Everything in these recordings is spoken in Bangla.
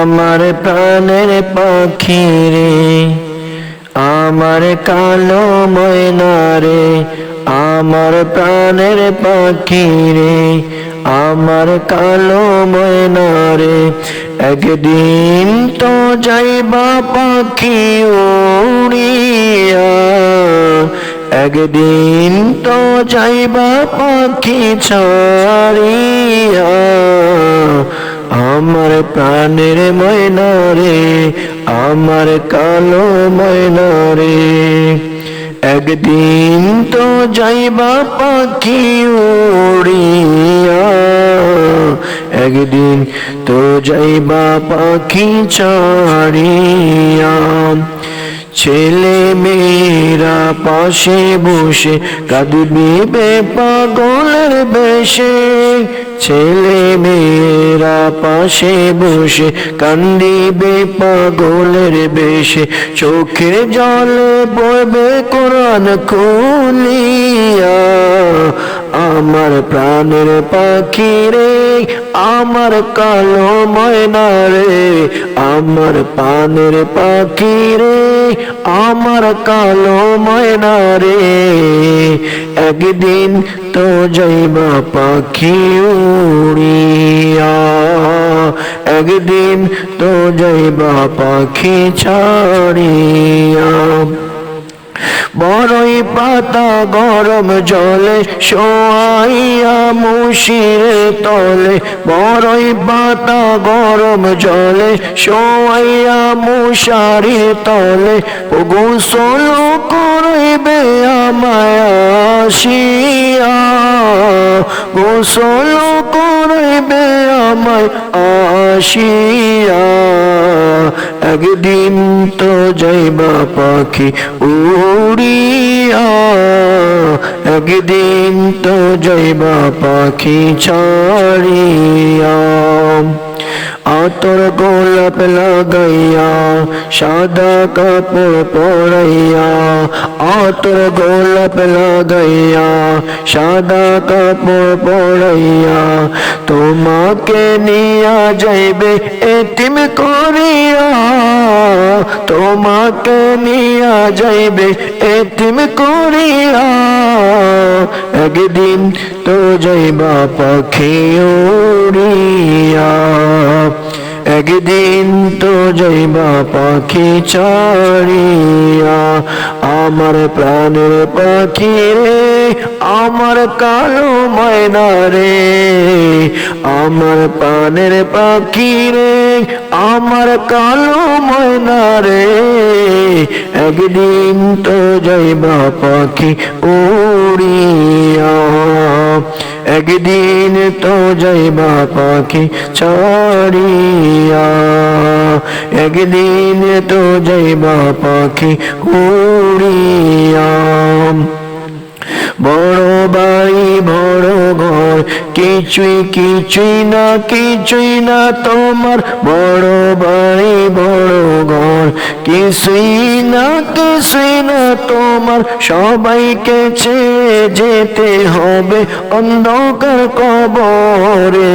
আমার প্রাণের পাখি রে, আমার কালো ময়না রে, আমার প্রাণের পাখি রে, আমার কালো ময়না রে। একদিন তো যাইবা পাখি উড়িয়া, একদিন তো যাইবা পাখি ছাড়িয়া। আমার প্রাণের ময়না রে, আমার কালো ময়না রে। একদিন তো যাইবা পাখি উড়িয়া, একদিন তো যাইবা পাখি ছাড়িয়া। ছেলে মেয়েরা পাশে বসে কাঁদবি বে পাগলের বেশে ছেলে মেয়েরা পাশে বসে কান্দিবে পাগলের বেশে। চোখের জলে বইবে কোরআন খুলিয়া। আমার প্রাণের পাখি রে, আমার কালো ময়না রে। আমার পানের পাখি রে, আমার কালো ময়না রে। একদিন তো যাইবা পাখি উড়িয়া। একদিন তো যাইবা পাখি ছাড়িয়া। বড়ই পাতা গরম জলে শোয়াইয়া মুশির তলে। বড়ই পাতা গরম জলে শোয়াইয়া মুশারির তলে। গোসল করইবে আমায় গোসল করইবে আমায় আসিয়া। একদিন তো যাইবা পাখি উড়িয়া। একদিন তো যাইবা পাখি ছাড়িয়া। আতর গোলাপ লাগাইয়া, সাদা কাপড় পরাইয়া আতর গোলাপ লাগাইয়া, সাদা কাপড় পরাইয়া, তোমাকে নিয়া যাইবে, এতিম করিয়া। তোমাকে নিয়া যাইবে, এতিম করিয়া। একদিন তো যাইবা পাখি উড়িয়া। একদিন তো যাইবা পাখি ছাড়িয়া আমার প্রাণের পাখি রে, আমার কালো ময়না রে, আমার প্রাণের পাখি রে, আমার কালো ময়না রে, একদিন তো যাইবা পাখি উড়িয়া। একদিন তো যাইবা পাখি ছাড়িয়া, একদিন তো যাইবা পাখি উড়িয়া। বড় বাড়ি, বড় ঘর, কিছুই কিছুই না কিছুই না তোমার। বড় বাড়ি, বড় ঘর, কিছুই না কিছুই না তোমার সবাইকে ছেড়ে যেতে হবে অন্ধকার কবরে।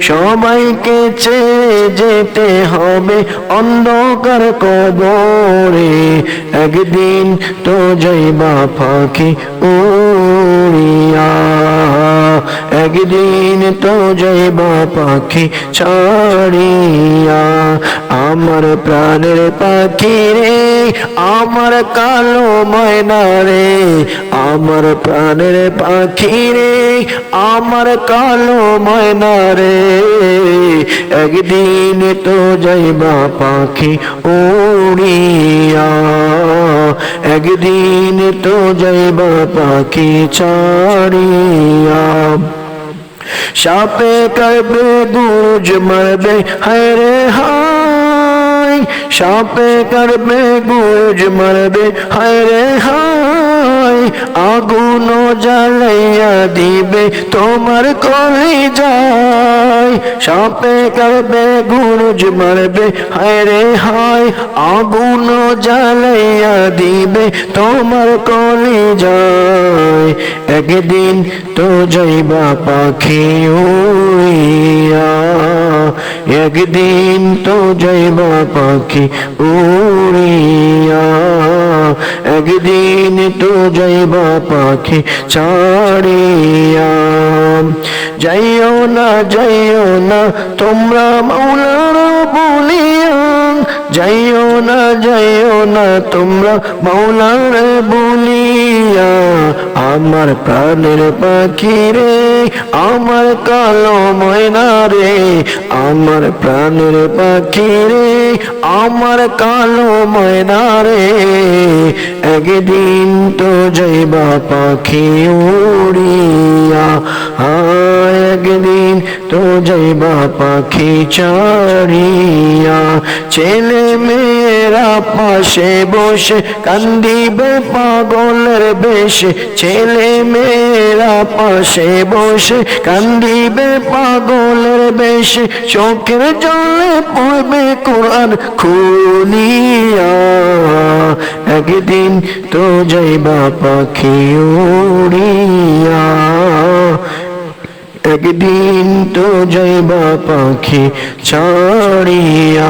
সবাইকে ছেড়ে যেতে হবে অন্ধকার কবরে। একদিন তো যাইবা পাখি উড়িয়া। একদিন তো যাইবা পাখি ছাড়িয়া আমার প্রাণের পাখি রে, আমার কালো ময়না রে, আমার প্রাণের পাখি রে, আমার কালো ময়না রে। একদিন তো যাইবা পাখি উড়িয়া, একদিন তো যাইবা পাখি ছাড়িয়া সাপে করবে গুজ মরবে হরে হায়। সাপে করবে গুজ মরবে হরে হায়। আগুন জ্বালাইয়া দিবে, তোমার কলি যায় সাপে কারবে গুরুজ মারবে হায় রে হায়, আগুন জ্বালাইয়া দিবে, তোমার কলি যায় একদিন তো যাইবা পাখি একদিন তো যাইবা পাখি উড়িয়া। একদিন তো যাইবা পাখি ছাড়িয়া। যাইও না, যাইও না, তোমরা মাওলার বলিয়া যাইও না যাইও না, তোমরা মাওলার বলিয়া। আমার প্রাণের পাখি রে, আমার কালো ময়না রে, আমার প্রাণের পাখি রে, আমার কালো ময়না রে। একদিন তো যাইবা পাখি উড়িয়া। হায় একদিন তো যাইবা পাখি চারিয়া ছেলে মেয়েরা পাশে বসে কান্দিবে পাগলের বেশে। ছেলে মেয়েরা পাশে বসে কান্দিবে পাগলের বেশে। চোখের জলে পড়বে কোরআন খুলিয়া। একদিন তো যাইবা পাখি উড়িয়া একদিন তো জৈব পাখি ছাড়িয়া